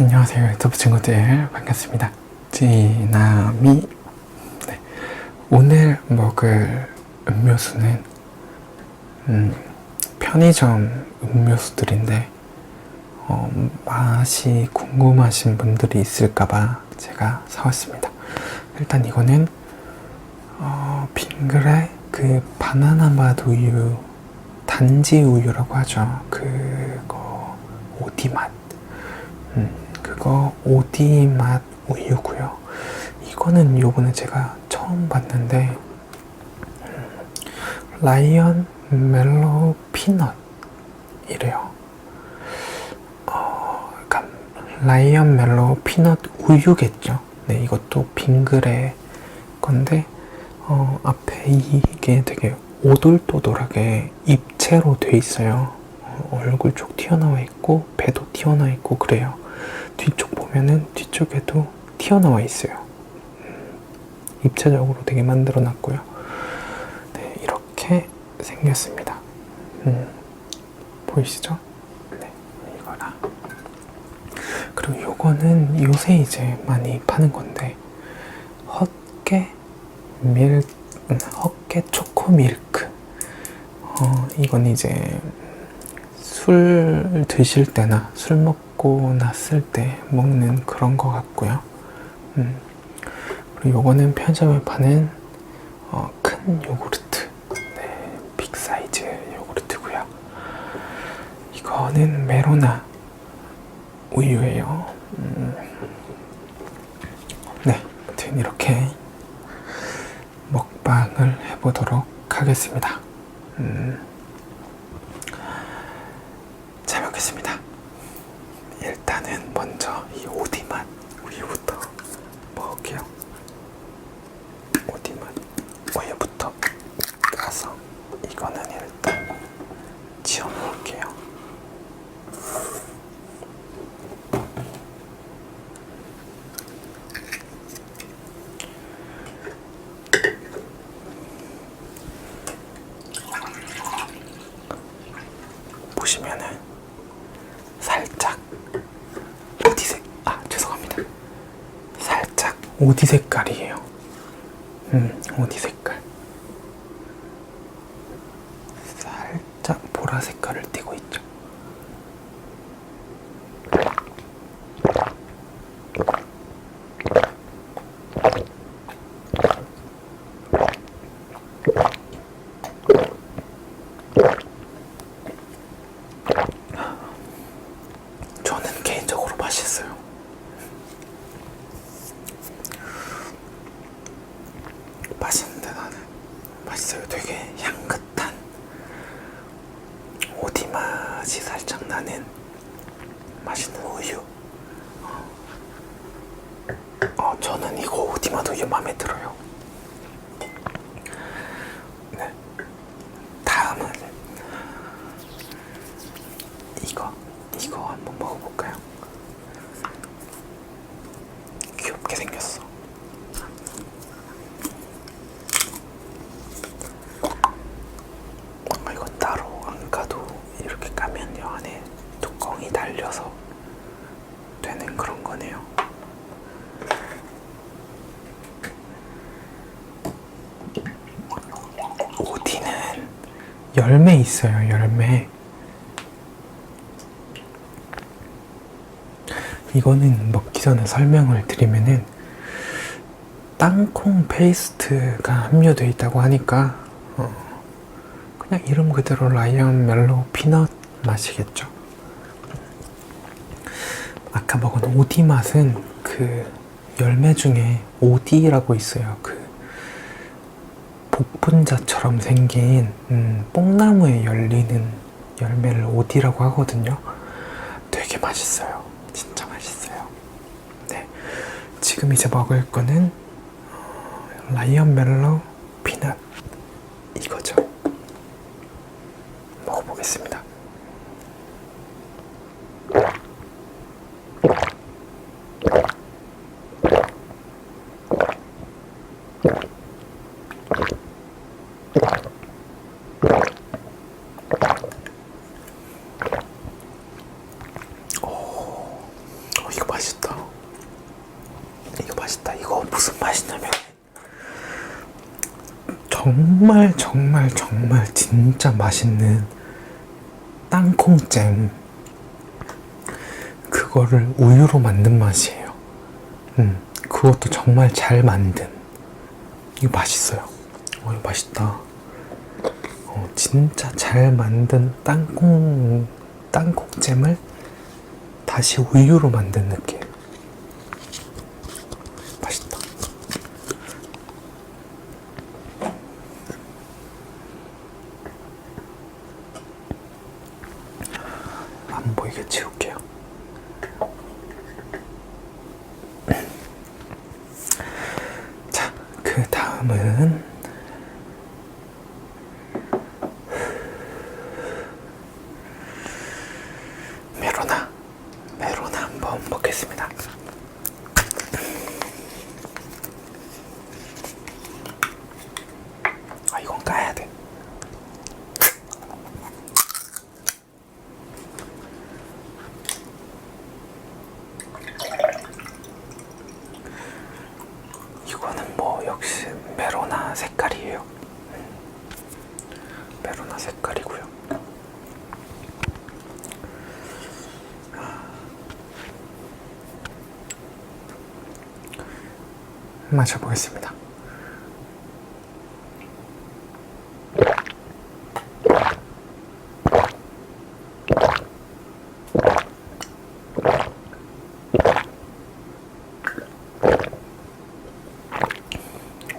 안녕하세요 유튜브 친구들. 반갑습니다. 지나미. 네. 오늘 먹을 음료수는 음, 편의점 음료수들인데 어, 맛이 궁금하신 분들이 있을까봐 제가 사왔습니다. 일단 이거는 어, 빙그레 그 바나나 맛 우유 단지 우유라고 하죠 그거 오디 맛 음, 그거 오디 맛 우유고요. 이거는 요번에 제가 처음 봤는데 음, 라이언 멜로우 피넛 이래요. 어, 그러니까 라이언 멜로우 피넛 우유겠죠. 네, 이것도 빙그레 건데 어, 앞에 이게 되게 오돌토돌하게 입체로 돼 있어요. 어, 얼굴 쪽 튀어나와 있고 배도 튀어나와 있고 그래요. 뒤쪽 보면은 뒤쪽에도 튀어나와 있어요. 음, 입체적으로 되게 만들어 놨고요. 네, 이렇게 생겼습니다. 음, 보이시죠? 네, 이거랑. 그리고 요거는 요새 이제 많이 파는 건데, 헛개 밀, 음, 헛개 초 코 밀크. 어, 이건 이제 술 드실 때나 술 먹고 났을 때 먹는 그런 거 같고요. 음. 그리고 요거는 편의점에 파는 어, 큰 요구르트, 네, 빅 사이즈 요구르트고요. 이거는 메로나 우유예요. 음. 네, 아무튼 이렇게 먹방을 해보도록 하겠습니다. 음. 잘 먹겠습니다. 일단은 먼저 이 오디맛 우유부터 먹을게요. 오디맛 우유부터 까서 이거는 일단 지어 놓을게요. 보시면은 살짝 오디색 아 죄송합니다 살짝 오디 색깔이에요. 음 오디 색깔 살짝 보라 색깔을 띠고 있죠 저는 개인적으로 맛있어요 맛있는데 나는 맛있어요 되게 향긋한 오디 맛이 살짝 나는 맛있는 우유 어, 어, 저는 이거 오디 맛 우유 마음에 들어요 네 다음은 이거 이거 한번 먹어볼까요? 귀엽게 생겼어. 뭔가 이거 따로 안 까도 이렇게 까면 요 안에 뚜껑이 달려서 되는 그런 거네요. 오디는 열매 있어요, 열매. 이거는 먹기 전에 설명을 드리면은 땅콩 페이스트가 함유되어 있다고 하니까 어, 그냥 이름 그대로 라이언 멜로우 피넛 맛이겠죠. 아까 먹은 오디 맛은 그 열매 중에 오디라고 있어요. 그 복분자처럼 생긴 음, 뽕나무에 열리는 열매를 오디라고 하거든요. 되게 맛있어요. 진짜 맛있어요. 네. 지금 이제 먹을 거는 어, 라이언 멜로우 피넛 이거죠. 먹어보겠습니다. 맛이냐면 정말 정말 정말 진짜 맛있는 땅콩잼 그거를 우유로 만든 맛이에요. 음, 그것도 정말 잘 만든. 이거 맛있어요. 어, 이거 맛있다. 어, 진짜 잘 만든 땅콩 땅콩잼을 다시 우유로 만든 느낌. 맛있다. 안 보이게 치울게요. 자, 그 다음은 메로나, 메로나 한번 먹겠습니다. 아, 이건 까야 돼. 이거는 뭐 역시 메로나 색깔이에요. 음. 메로나 색깔이고요. 마셔보겠습니다.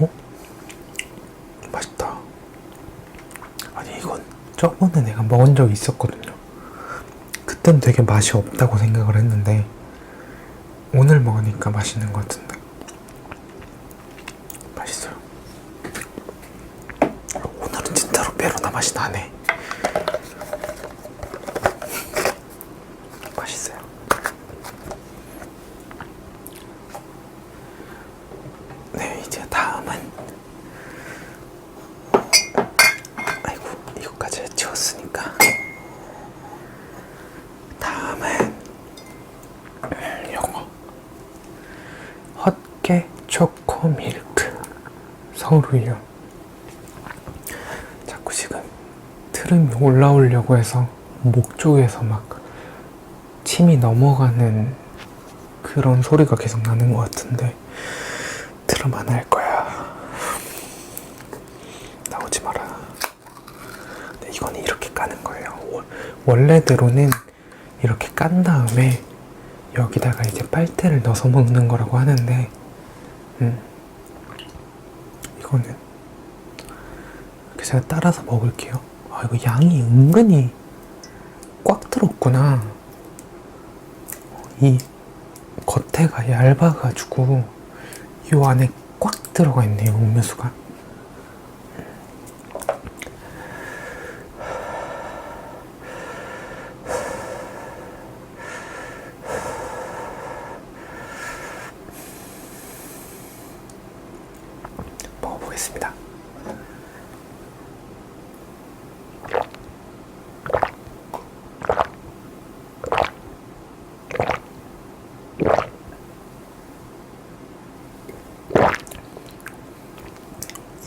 어? 맛있다. 아니 이건 저번에 내가 먹은 적이 있었거든요. 그땐 되게 맛이 없다고 생각을 했는데 오늘 먹으니까 맛있는 것 같은데 맛있어요. 오늘은 진짜로 베로나 맛이 나네. 맛있어요. 네, 이제 다음은 아이고 이거까지 치웠으니까 다음은 음, 요거 헛개 초코 밀크 서울우유 자꾸 지금 트름이 올라오려고 해서 목 쪽에서 막 침이 넘어가는 그런 소리가 계속 나는 것 같은데 안할 거야. 나오지 마라. 근데 이거는 이렇게 까는 거예요. 원- 원래대로는 이렇게 깐 다음에 여기다가 이제 빨대를 넣어서 먹는 거라고 하는데 음. 이거는 제가 따라서 먹을게요 아 이거 양이 은근히 꽉 들었구나. 이 겉에가 얇아가지고 이 안에 꽉 들어가 있네요 음료수가 먹어보겠습니다.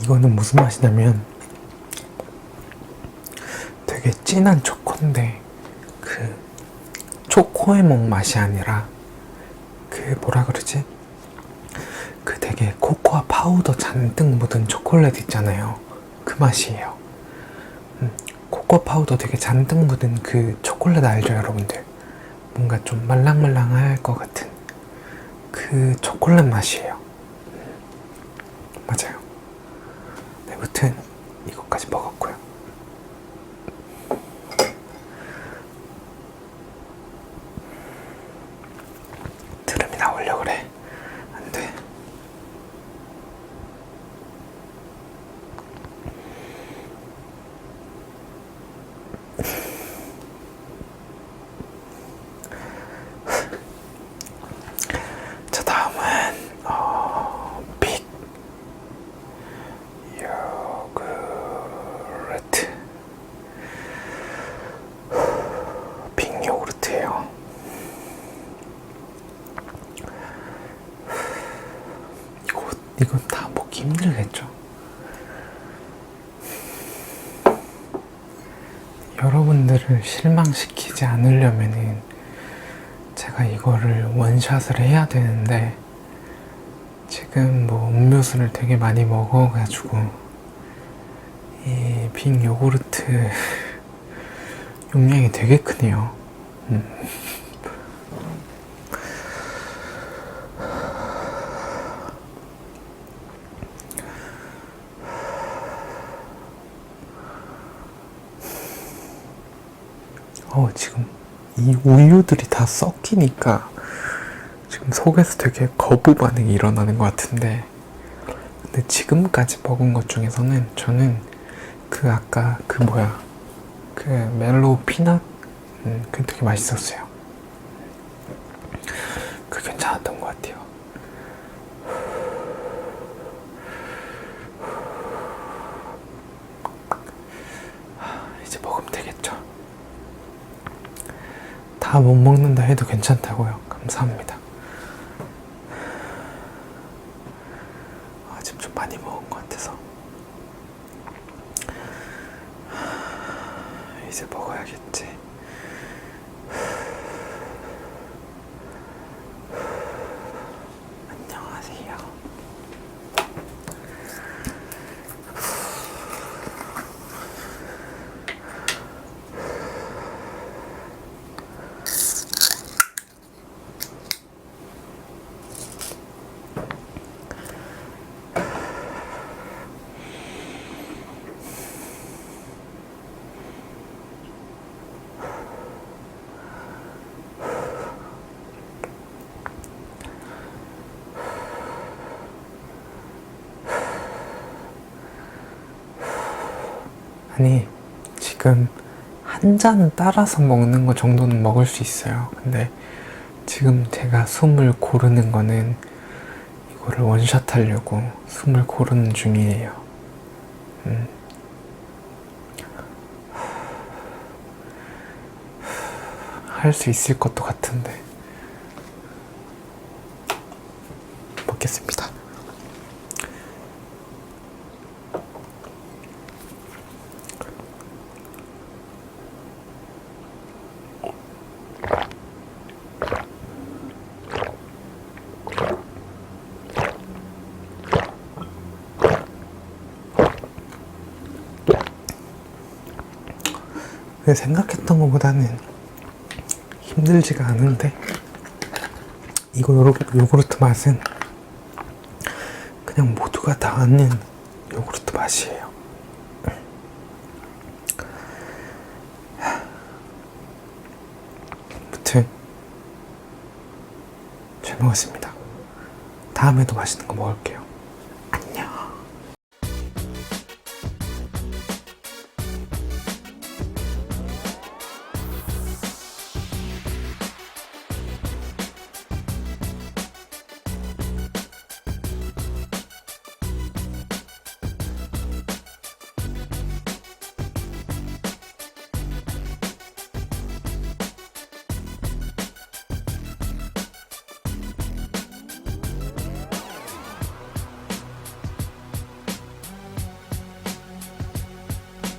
이거는 무슨 맛이냐면 되게 진한 초코인데 그 초코의 먹 맛이 아니라 그 뭐라 그러지? 그 되게 코코아 파우더 잔뜩 묻은 초콜릿 있잖아요. 그 맛이에요. 음, 코코아 파우더 되게 잔뜩 묻은 그 초콜릿 알죠, 여러분들? 뭔가 좀 말랑말랑할 것 같은 그 초콜릿 맛이에요. 음, 맞아요. 네, 무튼 이것까지 먹었고요. 드름이 나오려 그래. 안 돼. 자 다음은 어, 빅 요구르트 이건 다 먹기 힘들겠죠. 여러분들을 실망시키지 않으려면은 제가 이거를 원샷을 해야 되는데 지금 뭐 음료수를 되게 많이 먹어가지고 이 빙 요구르트 용량이 되게 크네요. 음. 어, 지금 이 우유들이 다 섞이니까 지금 속에서 되게 거부 반응이 일어나는 것 같은데. 근데 지금까지 먹은 것 중에서는 저는 그 아까 그 뭐야 그 멜로우 피넛? 음, 그 되게 맛있었어요. 그 괜찮았던 것 같아요 하, 이제 먹으면 되겠죠 다 못 먹는다 해도 괜찮다고요. 감사합니다. 아, 지금 좀 많이 먹은 것 같아서. 이제 먹어야겠지. 아니, 지금 한 잔 따라서 먹는 거 정도는 먹을 수 있어요. 근데 지금 제가 숨을 고르는 거는 이거를 원샷 하려고 숨을 고르는 중이에요. 음. 할수 있을 것도 같은데. 먹겠습니다. 근데 생각했던 것보다는 힘들지가 않은데 이거 요구르트 맛은 그냥 모두가 다 아는 요구르트 맛이에요. 아무튼 잘 먹었습니다. 다음에도 맛있는 거 먹을게요.